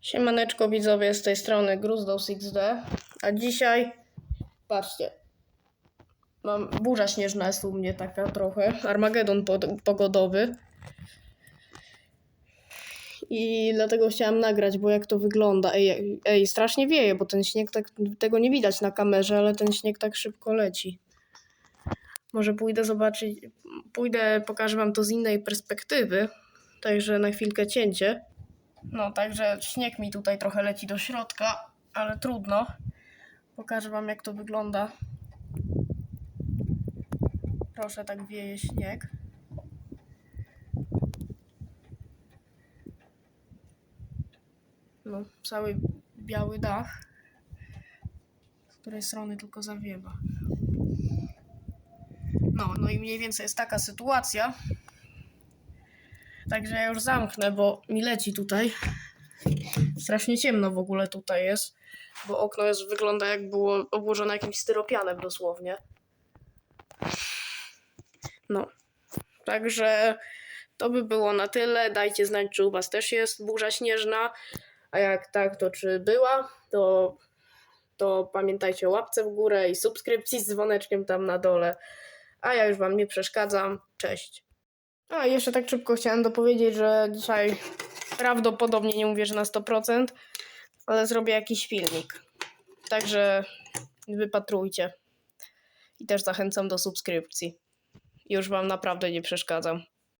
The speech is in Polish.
Siemaneczko widzowie, z tej strony Gruzdos XD, a dzisiaj, patrzcie, mam burza śnieżna jest u mnie taka trochę, Armagedon pogodowy i dlatego chciałam nagrać, bo jak to wygląda, ej, ej, strasznie wieje, bo ten śnieg tak, tego nie widać na kamerze, ale ten śnieg tak szybko leci. Może pójdę zobaczyć, pójdę, pokażę wam to z innej perspektywy, także na chwilkę cięcie. No, także śnieg mi tutaj trochę leci do środka, ale trudno. Pokażę wam jak to wygląda. Proszę, tak wieje śnieg. No, cały biały dach. Z której strony tylko zawiewa. No, no i mniej więcej jest taka sytuacja. Także ja już zamknę, bo mi leci tutaj. Strasznie ciemno w ogóle tutaj jest, bo okno jest, wygląda jak było obłożone jakimś styropianem dosłownie. No, także to by było na tyle. Dajcie znać, czy u Was też jest burza śnieżna, a jak tak, to czy była, to, to pamiętajcie o łapce w górę i subskrypcji z dzwoneczkiem tam na dole. A ja już Wam nie przeszkadzam. Cześć. A jeszcze tak szybko chciałem dopowiedzieć, że dzisiaj prawdopodobnie nie mówię, że na 100%, ale zrobię jakiś filmik. Także wypatrujcie. I też zachęcam do subskrypcji. Już wam naprawdę nie przeszkadzam.